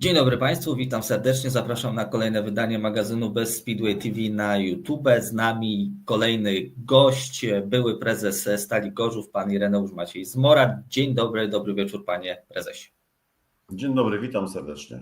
Dzień dobry Państwu, witam serdecznie. Zapraszam na kolejne wydanie magazynu Bez Speedway TV na YouTube. Z nami kolejny gość, były prezes Stali Gorzów, pan Ireneusz Maciej Zmora. Dzień dobry, dobry wieczór panie prezesie. Dzień dobry, witam serdecznie.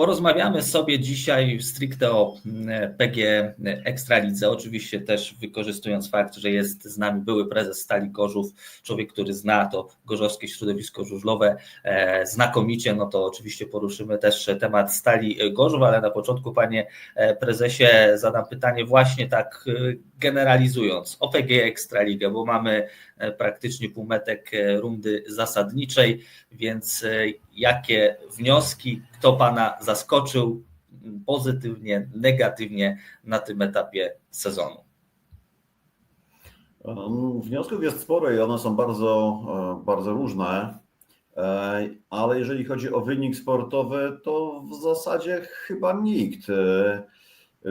Porozmawiamy sobie dzisiaj stricte o mm, PG Ekstralidze, oczywiście też wykorzystując fakt, że jest z nami były prezes Stali Gorzów, człowiek, który zna to gorzowskie środowisko żużlowe e, znakomicie, no to oczywiście poruszymy też temat Stali Gorzów, ale na początku panie e, prezesie zadam pytanie właśnie tak e, generalizując o PG Ekstraligę, bo mamy praktycznie półmetek rundy zasadniczej, więc jakie wnioski, kto Pana zaskoczył pozytywnie, negatywnie na tym etapie sezonu? Wniosków jest sporo i one są bardzo, e, bardzo różne, e, ale jeżeli chodzi o wynik sportowy, to w zasadzie chyba nikt.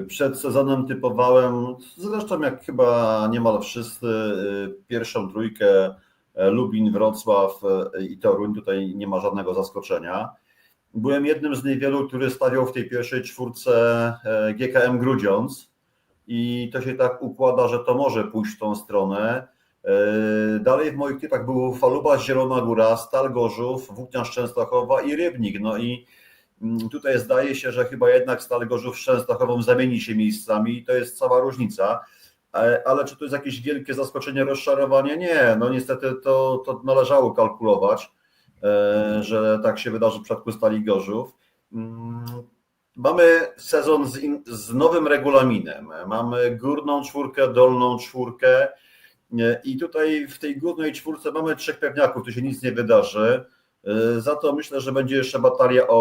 Przed sezonem typowałem, zresztą jak chyba niemal wszyscy, pierwszą trójkę Lubin, Wrocław i Toruń, tutaj nie ma żadnego zaskoczenia. Byłem jednym z niewielu, który stawiał w tej pierwszej czwórce GKM Grudziądz i to się tak układa, że to może pójść w tą stronę. Dalej w moich typach był Faluba, Zielona Góra, Stal Gorzów, Włókniarz Częstochowa i Rybnik. No i tutaj zdaje się, że chyba jednak Stal Gorzów z Częstochową zamieni się miejscami i to jest cała różnica. E, ale czy to jest jakieś wielkie zaskoczenie, rozczarowanie? Nie, no niestety to, to należało kalkulować. E, że tak się wydarzy w przypadku Stali Gorzów. Mm, mamy sezon z, in, z nowym regulaminem. Mamy górną czwórkę, dolną czwórkę e, i tutaj w tej górnej czwórce mamy trzech pewniaków, tu się nic nie wydarzy. E, za to myślę, że będzie jeszcze batalia o,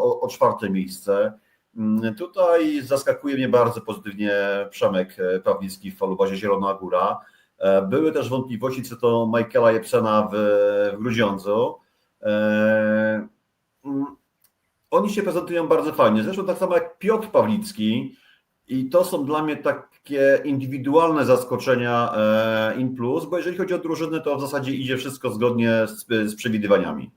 o, o czwarte miejsce. Mm, tutaj zaskakuje mnie bardzo pozytywnie Przemek Pawlicki w Falubazie Zielona Góra. Były też wątpliwości co to Michaela Jepsena w, w Grudziądzu. Mm, oni się prezentują bardzo fajnie. Zresztą tak samo jak Piotr Pawlicki. I to są dla mnie takie indywidualne zaskoczenia eee, in plus, bo jeżeli chodzi o drużyny, to w zasadzie idzie wszystko zgodnie z, z przewidywaniami.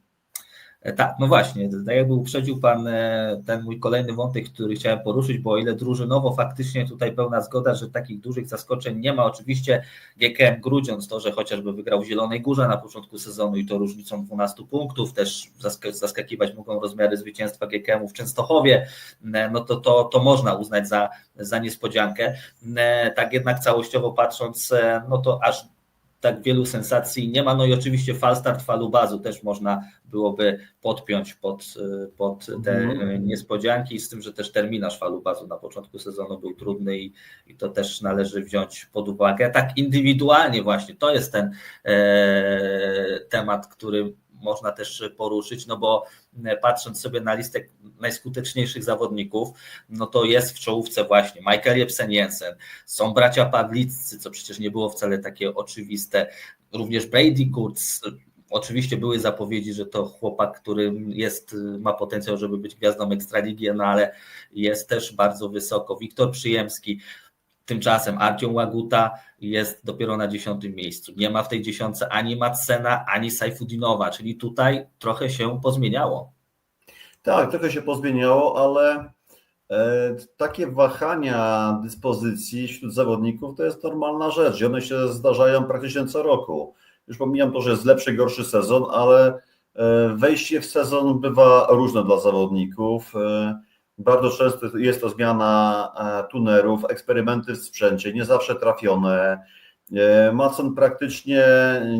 E, tak, no właśnie, tak jakby uprzedził Pan e, ten mój kolejny wątek, który chciałem poruszyć, bo o ile drużynowo faktycznie tutaj pełna zgoda, że takich dużych zaskoczeń nie ma, oczywiście GKM Grudziądz to, że chociażby wygrał w Zielonej Górze na początku sezonu i to różnicą 12 punktów, też zaskakiwać mogą rozmiary zwycięstwa GKM-u w Częstochowie, e, no to, to, to można uznać za, za niespodziankę. Tak jednak całościowo patrząc, no to aż tak wielu sensacji nie ma. No i oczywiście falstart falubazu też można byłoby podpiąć pod, pod te mm. niespodzianki, z tym, że też terminarz falubazu na początku sezonu był trudny i, i to też należy wziąć pod uwagę. Tak indywidualnie właśnie, to jest ten e, temat, który można też poruszyć, no bo e, patrząc sobie na listę najskuteczniejszych zawodników, no to jest w czołówce właśnie Michael Jebsen Jensen, są bracia Pawliccy, co przecież nie było wcale takie oczywiste, również Brady Kurtz, Oczywiście były zapowiedzi, że to chłopak, który jest, ma potencjał, żeby być gwiazdą Ekstraligi, no ale jest też bardzo wysoko. Wiktor Przyjemski, Tymczasem Artiom Łaguta jest dopiero na dziesiątym miejscu. Nie ma w tej dziesiątce ani Matsena, ani Sajfudinowa, czyli tutaj trochę się pozmieniało. Tak, trochę się pozmieniało, ale e, takie wahania dyspozycji wśród zawodników to jest normalna rzecz i one się zdarzają praktycznie co roku. Już pomijam to, że jest lepszy, gorszy sezon, ale e, wejście w sezon bywa różne dla zawodników. Bardzo często jest to zmiana e, tunerów, eksperymenty w sprzęcie, nie zawsze trafione. E, Macon praktycznie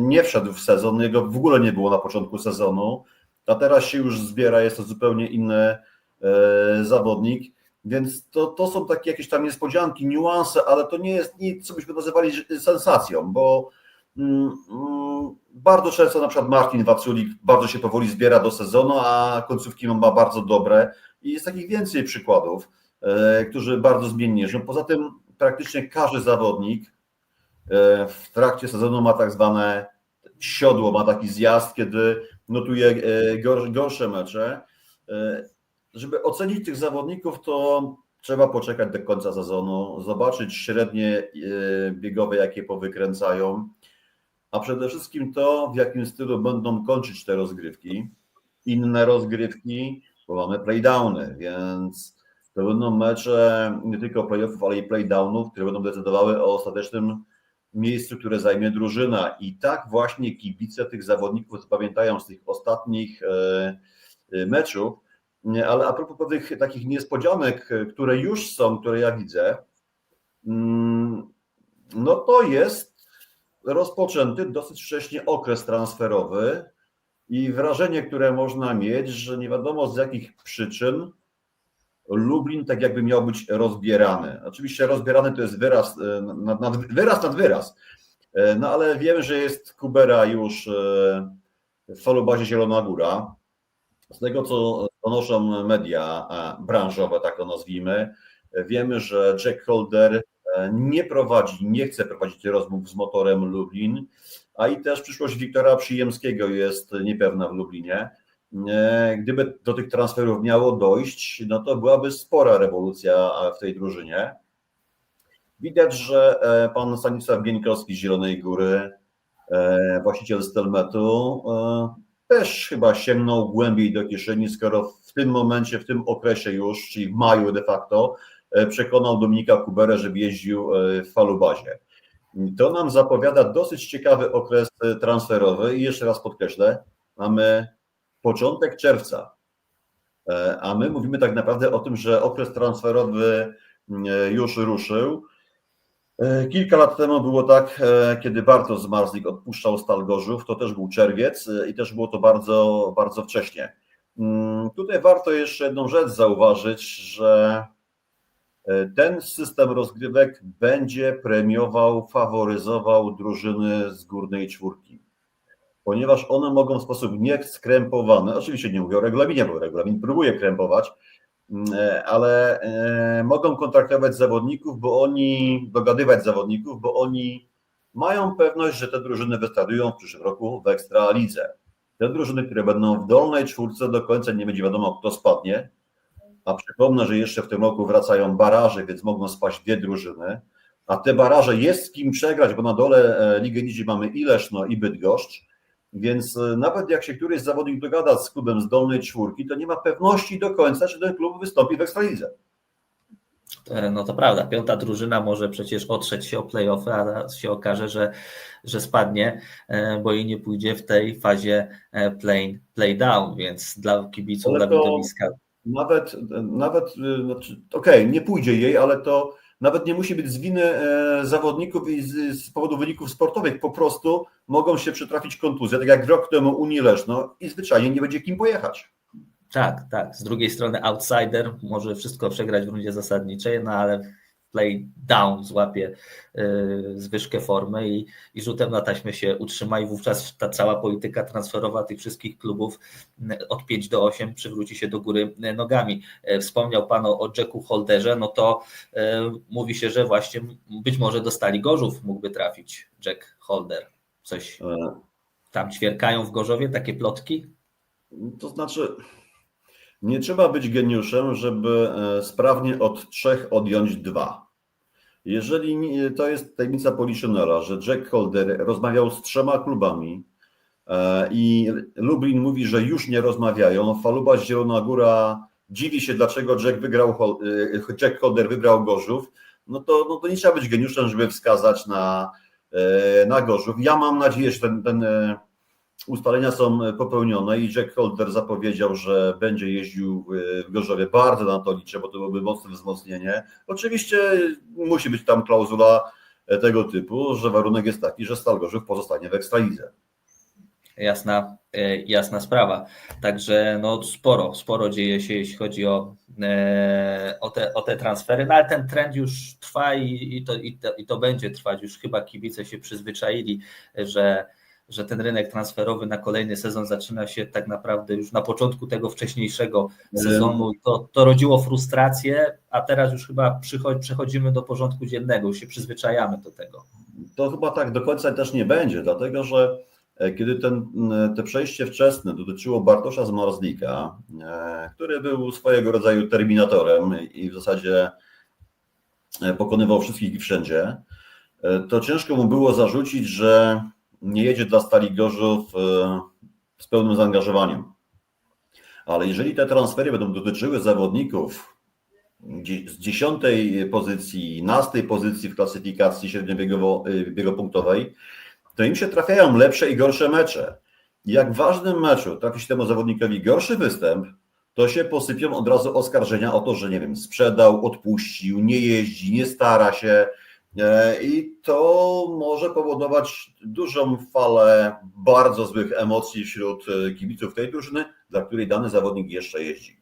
nie wszedł w sezon, jego w ogóle nie było na początku sezonu, a teraz się już zbiera, jest to zupełnie inny e, zawodnik. Więc to, to są takie jakieś tam niespodzianki, niuanse, ale to nie jest nic, co byśmy nazywali sensacją, bo mm, mm, bardzo często na przykład Martin Waculik bardzo się powoli zbiera do sezonu, a końcówki ma bardzo dobre. I jest takich więcej przykładów, e, którzy bardzo zmiennie żyją. Poza tym praktycznie każdy zawodnik e, w trakcie sezonu ma tak zwane siodło, ma taki zjazd, kiedy notuje e, gorsze mecze. Żeby ocenić tych zawodników, to trzeba poczekać do końca sezonu, zobaczyć średnie biegowe, jakie powykręcają, a przede wszystkim to, w jakim stylu będą kończyć te rozgrywki. inne rozgrywki, bo mamy playdowny, więc to będą mecze nie tylko playoffów, ale i playdownów, które będą decydowały o ostatecznym miejscu, które zajmie drużyna. I tak właśnie kibice tych zawodników pamiętają z tych ostatnich e, e, meczów. Ale a propos pewnych takich niespodzianek, które już są, które ja widzę, mm, no to jest rozpoczęty dosyć wcześnie okres transferowy i wrażenie, które można mieć, że nie wiadomo z jakich przyczyn Lublin tak jakby miał być rozbierany. Oczywiście rozbierany to jest wyraz e, nad, nad, wyraz nad wyraz, E, no ale wiem, że jest Kubera już e, w falobazie Zielona Góra. Z tego, co donoszą media branżowe, tak to nazwijmy, wiemy, że Jack Holder nie prowadzi, nie chce prowadzić rozmów z motorem Lublin, a i też przyszłość Wiktora Przyjemskiego jest niepewna w Lublinie. E, Gdyby do tych transferów miało dojść, no to byłaby spora rewolucja w tej drużynie. Widać, że e, pan Stanisław Bieńkowski z Zielonej Góry, e, właściciel Stelmetu, też chyba sięgnął głębiej do kieszeni, skoro w tym momencie, w tym okresie już, czyli w maju de facto, przekonał Dominika Kuberę, żeby jeździł w falubazie. To nam zapowiada dosyć ciekawy okres e, transferowy i jeszcze raz podkreślę, mamy początek czerwca, E, a my mówimy tak naprawdę o tym, że okres transferowy e, już ruszył. Kilka lat temu było tak, kiedy Bartosz Zmarzlik odpuszczał Stal Gorzów, to też był czerwiec i też było to bardzo, bardzo wcześnie. Mm, Tutaj warto jeszcze jedną rzecz zauważyć, że ten system rozgrywek będzie premiował, faworyzował drużyny z górnej czwórki, ponieważ one mogą w sposób nieskrępowany, oczywiście nie mówię o regulaminie, bo regulamin próbuje krępować, E, ale e, mogą kontraktować zawodników, bo oni, dogadywać zawodników, bo oni mają pewność, że te drużyny wystartują w przyszłym roku w Ekstralidze. Te drużyny, które będą w dolnej czwórce, do końca nie będzie wiadomo, kto spadnie. A przypomnę, że jeszcze w tym roku wracają baraże, więc mogą spaść dwie drużyny. A te baraże jest z kim przegrać, bo na dole e, Ligi Niżej mamy i Leszno, i Bydgoszcz. Więc e, nawet jak się któryś zawodnik dogada z klubem z dolnej czwórki, to nie ma pewności do końca, czy ten klub wystąpi w Ekstralidze. E, No to prawda, piąta drużyna może przecież otrzeć się o playoffy, a raz się okaże, że, że spadnie, bo jej nie pójdzie w tej fazie play, play down, więc dla kibiców, Ale dla widowiska Nawet, nawet y, znaczy, okej, nie pójdzie jej, ale to nawet nie musi być z winy e, zawodników i z, z powodu wyników sportowych. Po prostu mogą się przytrafić kontuzje, tak jak rok temu Unii Leszno i zwyczajnie nie będzie kim pojechać. Tak, tak. Z drugiej strony outsider może wszystko przegrać w rundzie zasadniczej, no ale play down złapie y, zwyżkę formy i, i rzutem na taśmę się utrzyma i wówczas ta cała polityka transferowa tych wszystkich klubów y, od 5 do 8 przywróci się do góry y, nogami. Wspomniał Pan o, Jacku Holderze, no to mówi się, że właśnie być może dostali Gorzów mógłby trafić Jack Holder. Coś E, tam ćwierkają w Gorzowie, takie plotki? To znaczy, nie trzeba być geniuszem, żeby e, sprawnie od trzech odjąć dwa. Jeżeli nie- to jest tajemnica Poliszynela, że Jack Holder rozmawiał z trzema klubami e, i Lublin mówi, że już nie rozmawiają, Faluba Zielona Góra dziwi się, dlaczego Jack, wygrał, e, Jack Holder wygrał Gorzów, no to, no to nie trzeba być geniuszem, żeby wskazać na, e, na Gorzów. Ja mam nadzieję, że ten, ten e, ustalenia są popełnione i Jack Holder zapowiedział, że będzie jeździł y, w Gorzowie. Bardzo na to liczę, bo to byłoby mocne wzmocnienie. Oczywiście musi być tam klauzula e, tego typu, że warunek jest taki, że Stal Gorzów pozostanie w Ekstralidze. Jasna, e, jasna sprawa. Także no sporo, sporo dzieje się, jeśli chodzi o, e, o, te, o te transfery, no ale ten trend już trwa i, i, to, i, to, i to będzie trwać. Już chyba kibice się przyzwyczaili, że, że ten rynek transferowy na kolejny sezon zaczyna się tak naprawdę już na początku tego wcześniejszego sezonu. I To, to rodziło frustrację, a teraz już chyba przechodzimy do porządku dziennego, już się przyzwyczajamy do tego. To chyba tak do końca też nie będzie, dlatego że e, kiedy ten, te przejście wczesne dotyczyło Bartosza Zmarzlika, e, który był swojego rodzaju terminatorem i w zasadzie e, pokonywał wszystkich i wszędzie, to ciężko mu było zarzucić, że nie jedzie dla Stali Gorzów e, z pełnym zaangażowaniem. Ale jeżeli te transfery będą dotyczyły zawodników z dziesiątej pozycji, nastej pozycji w klasyfikacji średniobiegowo-punktowej, to im się trafiają lepsze i gorsze mecze. Jak w ważnym meczu trafi się temu zawodnikowi gorszy występ, to się posypią od razu oskarżenia o to, że nie wiem, sprzedał, odpuścił, nie jeździ, nie stara się. E, I to może powodować dużą falę bardzo złych emocji wśród e, kibiców tej drużyny, dla której dany zawodnik jeszcze jeździ.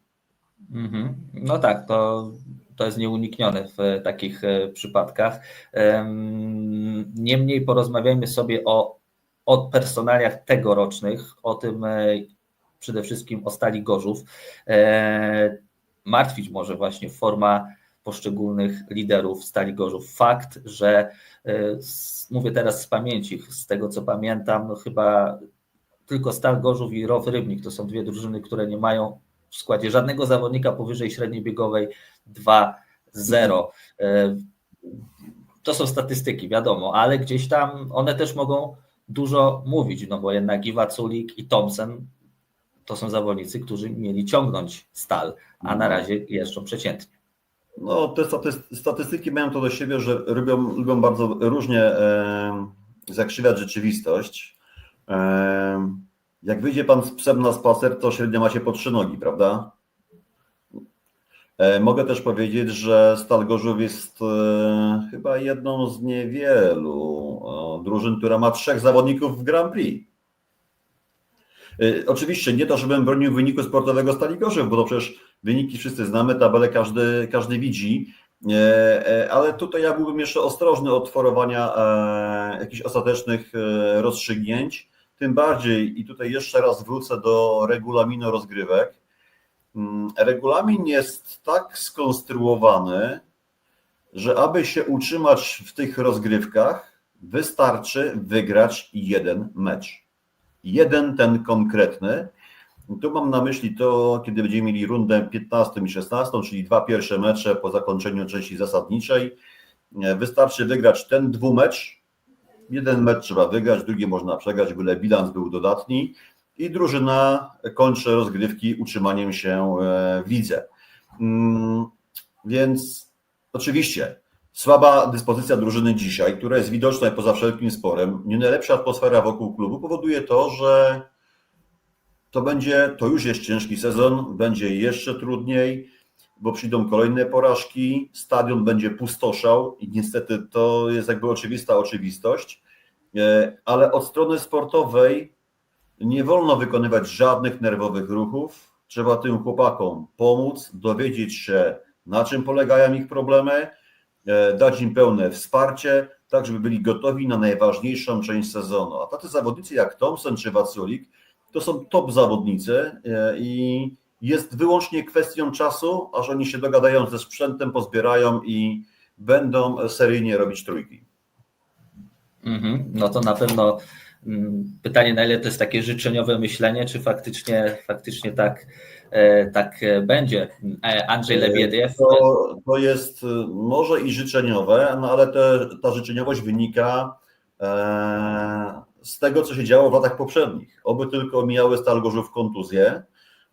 Mhm. No tak, to, to jest nieuniknione w takich e, przypadkach. Niemniej porozmawiajmy sobie o, o personaliach tegorocznych, o tym przede wszystkim o Stali Gorzów. Martwić może właśnie forma poszczególnych liderów Stali Gorzów. Fakt, że mówię teraz z pamięci, z tego co pamiętam, no chyba tylko Stal Gorzów i Row Rybnik to są dwie drużyny, które nie mają w składzie żadnego zawodnika powyżej średniej biegowej 2-0. To są statystyki, wiadomo, ale gdzieś tam one też mogą dużo mówić, no bo jednak Iwa Culik i Thompson to są zawodnicy, którzy mieli ciągnąć stal, a na razie jeżdżą przeciętnie. No, te statystyki mają to do siebie, że lubią, lubią bardzo różnie e, zakrzywiać rzeczywistość. E, jak wyjdzie pan z psem na spacer, to średnio macie po trzy nogi, prawda? E, mogę też powiedzieć, że Stal Gorzów jest e, chyba jedną z niewielu e, drużyn, która ma trzech zawodników w Grand Prix. Oczywiście nie to, żebym bronił wyniku sportowego Stali Gorzów, bo to przecież wyniki wszyscy znamy, tabelę każdy, każdy widzi, ale tutaj ja byłbym jeszcze ostrożny od tworowania jakichś ostatecznych rozstrzygnięć. Tym bardziej, i tutaj jeszcze raz wrócę do regulaminu rozgrywek. Mm, regulamin jest tak skonstruowany, że aby się utrzymać w tych rozgrywkach, wystarczy wygrać jeden mecz. Jeden ten konkretny. Tu mam na myśli to, kiedy będziemy mieli rundę 15 i 16, czyli dwa pierwsze mecze po zakończeniu części zasadniczej. Wystarczy wygrać ten dwumecz, Jeden mecz trzeba wygrać, drugi można przegrać, byle bilans był dodatni i drużyna kończy rozgrywki utrzymaniem się e, w lidze. Mm, więc oczywiście słaba dyspozycja drużyny dzisiaj, która jest widoczna poza wszelkim sporem, nie najlepsza atmosfera wokół klubu powoduje to, że to będzie, to już jest ciężki sezon, będzie jeszcze trudniej, bo przyjdą kolejne porażki, stadion będzie pustoszał i niestety to jest jakby oczywista oczywistość, e, ale od strony sportowej nie wolno wykonywać żadnych nerwowych ruchów. Trzeba tym chłopakom pomóc, dowiedzieć się, na czym polegają ich problemy, e, dać im pełne wsparcie, tak żeby byli gotowi na najważniejszą część sezonu. A tacy zawodnicy jak Thompson czy Waculik to są top zawodnicy e, i jest wyłącznie kwestią czasu, aż oni się dogadają ze sprzętem, pozbierają i będą seryjnie robić trójki. Mhm. No to na pewno mm, pytanie, na ile to jest takie życzeniowe myślenie, czy faktycznie, faktycznie tak, e, tak będzie. E, Andrzej Lebiediew. To, to jest e, może i życzeniowe, no ale te, ta życzeniowość wynika z tego, co się działo w latach poprzednich. Oby tylko mijały Stal Gorzów kontuzję,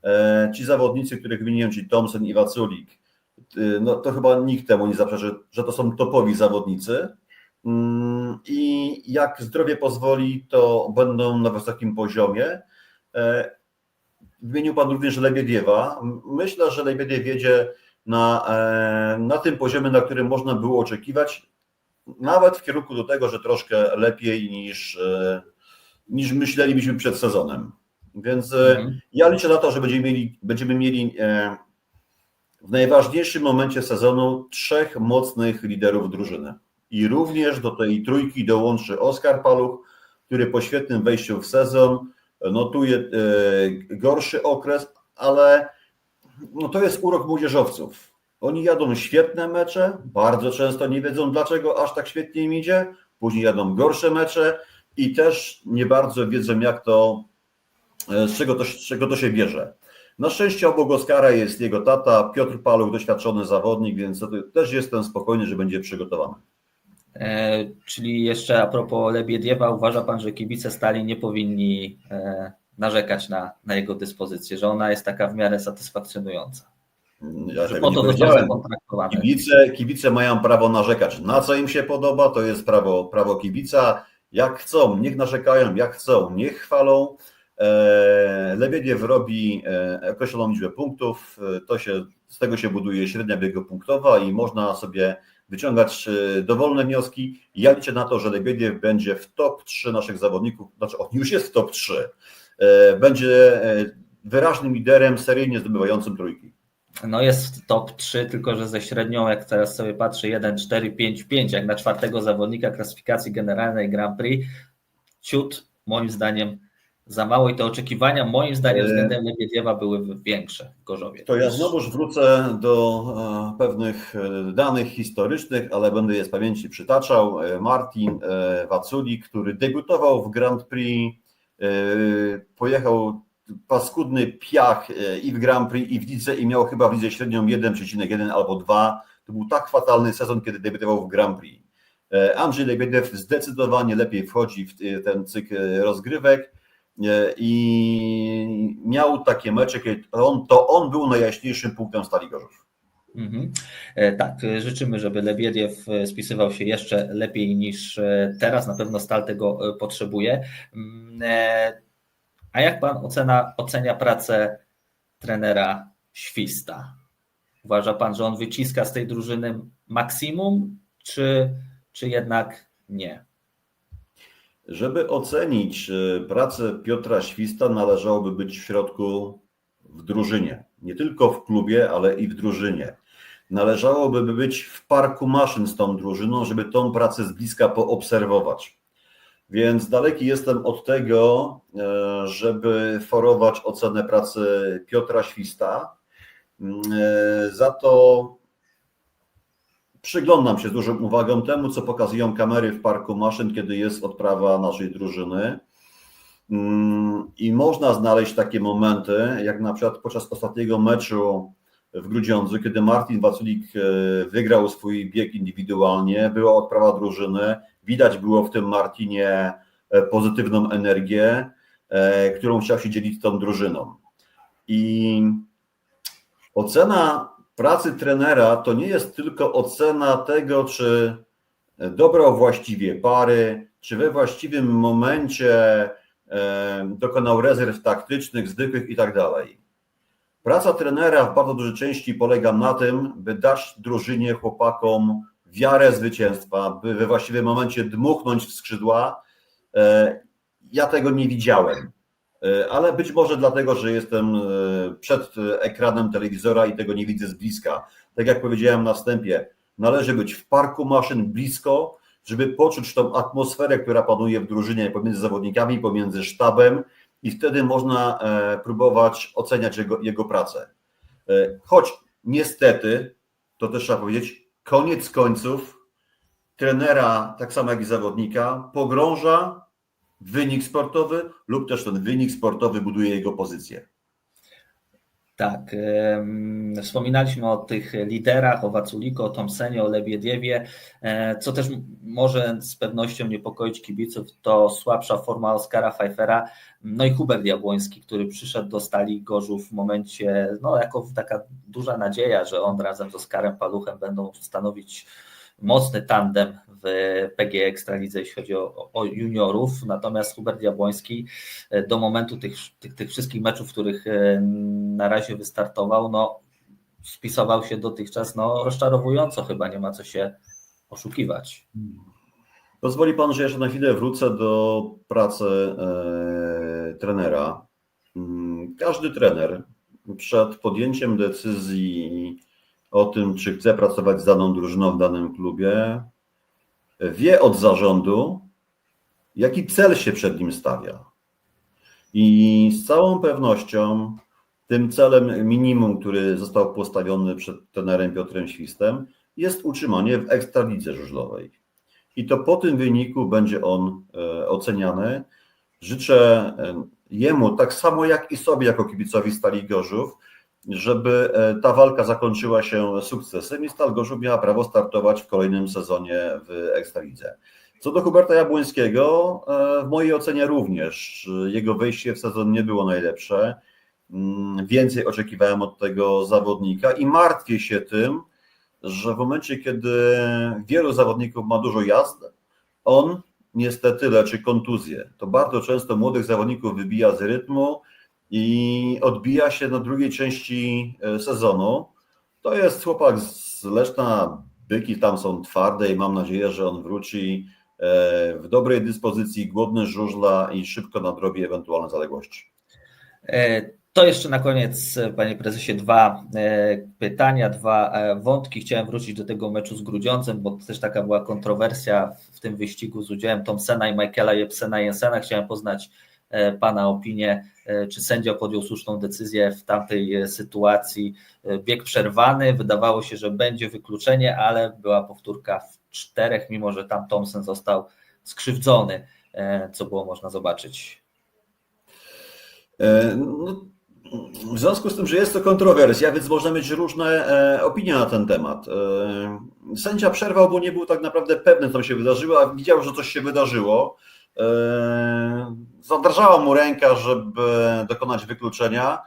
E, ci zawodnicy, których wymieniłem, czyli Thompson i Waculik, e, no to chyba nikt temu nie zaprzeczy, że to są topowi zawodnicy. Mm, I jak zdrowie pozwoli, to będą na wysokim poziomie. E, wymienił Pan również Lebiediewa. Myślę, że Lebiediew wiedzie na, na tym poziomie, na którym można było oczekiwać, nawet w kierunku do tego, że troszkę lepiej niż, niż myślelibyśmy przed sezonem. Więc e, mhm. ja liczę na to, że będziemy mieli, będziemy mieli e, w najważniejszym momencie sezonu trzech mocnych liderów drużyny. I również do tej trójki dołączy Oskar Paluch, który po świetnym wejściu w sezon notuje e, gorszy okres, ale no to jest urok młodzieżowców. Oni jadą świetne mecze, bardzo często nie wiedzą dlaczego aż tak świetnie im idzie, później jadą gorsze mecze i też nie bardzo wiedzą jak to E, z czego to, z czego to się bierze. Na szczęście obok Oskara jest jego tata, Piotr Paluch, doświadczony zawodnik, więc też jestem spokojny, że będzie przygotowany. E, czyli jeszcze a propos Lebiediewa, uważa Pan, że kibice Stali nie powinni e, narzekać na, na jego dyspozycję, że ona jest taka w miarę satysfakcjonująca. Ja Że po to. Kibice, kibice mają prawo narzekać na co im się podoba, to jest prawo, prawo kibica. Jak chcą, niech narzekają, jak chcą, niech chwalą. E, Lebiediew robi e, określoną liczbę punktów, e, to się, z tego się buduje średnia biegu punktowa i można sobie wyciągać dowolne wnioski. Ja liczę na to, że Lebiediew będzie w top 3 naszych zawodników, znaczy on już jest w top 3, e, będzie wyraźnym liderem seryjnie zdobywającym trójki. No jest top 3, tylko że ze średnią, jak teraz sobie patrzę, 1, 4, 5, 5, jak na czwartego zawodnika klasyfikacji generalnej Grand Prix, ciut moim zdaniem za mało i te oczekiwania moim zdaniem E, względem Lebiediewa były większe w Gorzowie. To ja znowuż wrócę do e, pewnych e, danych historycznych, ale będę je z pamięci przytaczał. Martin Waculi, który debiutował w Grand Prix, pojechał paskudny piach e, i w Grand Prix, i w lidze i miał chyba w lidze średnią 1,1 albo 2. To był tak fatalny sezon, kiedy debiutował w Grand Prix. E, Andrzej Lebediew zdecydowanie lepiej wchodzi w e, ten cykl rozgrywek i miał takie mecze, kiedy on, to on był najjaśniejszym punktem Stali Gorzów. Mhm. Tak, życzymy, żeby Lebiediew spisywał się jeszcze lepiej niż teraz. Na pewno Stal tego potrzebuje. A jak pan ocena, ocenia pracę trenera Śwista? Uważa pan, że on wyciska z tej drużyny maksimum, czy, czy jednak nie? Żeby ocenić e, pracę Piotra Śwista, należałoby być w środku w drużynie. Nie tylko w klubie, ale i w drużynie. Należałoby być w parku maszyn z tą drużyną, żeby tą pracę z bliska poobserwować. Więc daleki jestem od tego, e, żeby forować ocenę pracy Piotra Śwista. Mm, e, Za to przyglądam się z dużą uwagą temu, co pokazują kamery w parku maszyn, kiedy jest odprawa naszej drużyny. Mm, I można znaleźć takie momenty, jak na przykład podczas ostatniego meczu w Grudziądzu, kiedy Martin Waculik e, wygrał swój bieg indywidualnie, była odprawa drużyny, widać było w tym Martinie e, pozytywną energię, e, którą chciał się dzielić z tą drużyną. I ocena pracy trenera to nie jest tylko ocena tego, czy dobrał właściwie pary, czy we właściwym momencie dokonał rezerw taktycznych, zwykłych i tak dalej. Praca trenera w bardzo dużej części polega na tym, by dać drużynie, chłopakom wiarę zwycięstwa, by we właściwym momencie dmuchnąć w skrzydła. E, Ja tego nie widziałem, E, ale być może dlatego, że jestem e, przed ekranem telewizora i tego nie widzę z bliska. Tak jak powiedziałem na wstępie, należy być w parku maszyn blisko, żeby poczuć tą atmosferę, która panuje w drużynie pomiędzy zawodnikami, pomiędzy sztabem i wtedy można e, próbować oceniać jego, jego pracę. E, Choć niestety, to też trzeba powiedzieć, koniec końców trenera, tak samo jak i zawodnika, pogrąża wynik sportowy lub też ten wynik sportowy buduje jego pozycję. Tak. Wspominaliśmy o tych liderach, o Waculiku, o Tomsenie, o Lebiediewie. E, Co też może z pewnością niepokoić kibiców, to słabsza forma Oskara Pfeiffera, no i Hubert Jabłoński, który przyszedł do Stali Gorzów w momencie, no jako taka duża nadzieja, że on razem z Oskarem Paluchem będą stanowić mocny tandem w PG Ekstralidze, jeśli chodzi o, o juniorów. Natomiast Hubert Jabłoński e, do momentu tych, tych, tych wszystkich meczów, w których e, na razie wystartował, no spisował się dotychczas no, rozczarowująco chyba, nie ma co się oszukiwać. Pozwoli Pan, że jeszcze na chwilę wrócę do pracy e, trenera. Mm, Każdy trener przed podjęciem decyzji o tym, czy chce pracować z daną drużyną w danym klubie, wie od zarządu, jaki cel się przed nim stawia. I z całą pewnością tym celem minimum, który został postawiony przed trenerem Piotrem Świstem, jest utrzymanie w ekstralidze żużlowej. I to po tym wyniku będzie on e, oceniany. Życzę e, jemu, tak samo jak i sobie, jako kibicowi Stali Gorzów, żeby e, ta walka zakończyła się sukcesem i Stal Gorzów miała prawo startować w kolejnym sezonie w Ekstralidze. Co do Huberta Jabłońskiego, e, w mojej ocenie również jego wejście w sezon nie było najlepsze. Mm, Więcej oczekiwałem od tego zawodnika i martwię się tym, że w momencie, kiedy wielu zawodników ma dużo jazd, on niestety leczy kontuzję. To bardzo często młodych zawodników wybija z rytmu i odbija się na drugiej części e, sezonu. To jest chłopak z Leszna, byki tam są twarde i mam nadzieję, że on wróci e, w dobrej dyspozycji, głodny żużla i szybko nadrobi ewentualne zaległości. E, To jeszcze na koniec, panie prezesie, dwa pytania, dwa wątki. Chciałem wrócić do tego meczu z Grudziącem, bo też taka była kontrowersja w tym wyścigu z udziałem Thompsona i Michaela Jepsena Jensena. Chciałem poznać pana opinię, e, czy sędzia podjął słuszną decyzję w tamtej e, sytuacji. E, Bieg przerwany, wydawało się, że będzie wykluczenie, ale była powtórka w czterech, mimo że tam Thompson został skrzywdzony, e, co było można zobaczyć. E, No, w związku z tym, że jest to kontrowersja, więc można mieć różne e, opinie na ten temat. E, Sędzia przerwał, bo nie był tak naprawdę pewny, co się wydarzyło, a widział, że coś się wydarzyło. Zadrażała mu ręka, żeby dokonać wykluczenia,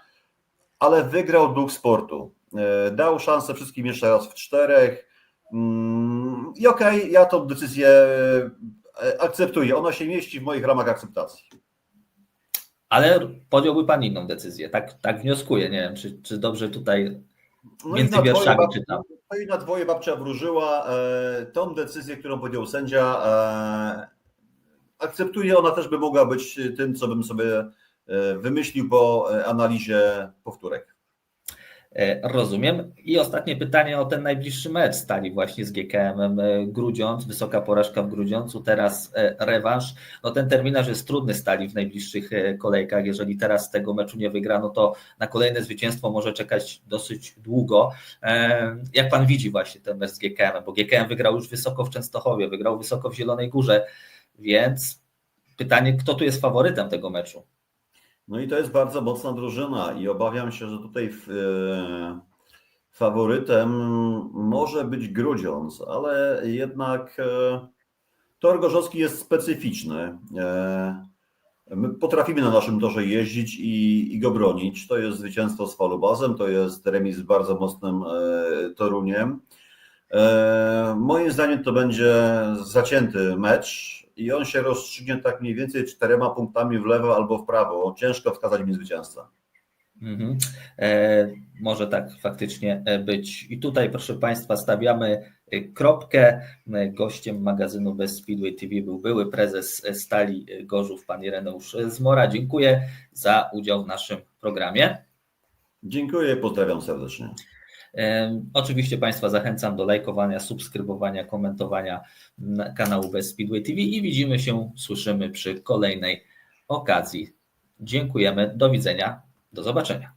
ale wygrał duch sportu. E, Dał szansę wszystkim jeszcze raz w czterech. Mm, I okej, ja tą decyzję e, akceptuję. Ona się mieści w moich ramach akceptacji. Ale podjąłby pan inną decyzję, tak, tak wnioskuję. Nie wiem, czy, czy dobrze tutaj No między wierszami dwoje czytam. No i na dwoje babcia wróżyła. E, tą decyzję, którą podjął sędzia, e, akceptuję. Ona też by mogła być tym, co bym sobie e, wymyślił po e, analizie powtórek. E, Rozumiem. I ostatnie pytanie o ten najbliższy mecz stali właśnie z GKM-em e, wysoka porażka w Grudziądzu, teraz e, rewanż. No ten terminarz jest trudny stali w najbliższych kolejkach. Jeżeli teraz tego meczu nie wygrano, to na kolejne zwycięstwo może czekać dosyć długo. Jak pan widzi właśnie ten mecz z GKM-em, bo GKM wygrał już wysoko w Częstochowie, wygrał wysoko w Zielonej Górze, więc pytanie, kto tu jest faworytem tego meczu? No i to jest bardzo mocna drużyna i obawiam się, że tutaj e, faworytem może być Grudziądz, ale jednak e, tor gorzowski jest specyficzny. E, My potrafimy na naszym torze jeździć i, i go bronić. To jest zwycięstwo z falubazem, to jest remis z bardzo mocnym Toruniem. Moim zdaniem to będzie zacięty mecz i on się rozstrzygnie tak mniej więcej czterema punktami w lewo albo w prawo. Ciężko wskazać mi zwycięzcę. Mhm. E, może tak faktycznie e, być. I tutaj, proszę Państwa, stawiamy e, kropkę. Gościem magazynu Bez Speedway TV był były prezes e, Stali Gorzów, pan Ireneusz Zmora. Dziękuję za udział w naszym programie. Dziękuję, pozdrawiam serdecznie. Oczywiście Państwa zachęcam do lajkowania, subskrybowania, komentowania na kanału Bez Speedway TV i widzimy się, słyszymy przy kolejnej okazji. Dziękujemy, do widzenia, do zobaczenia.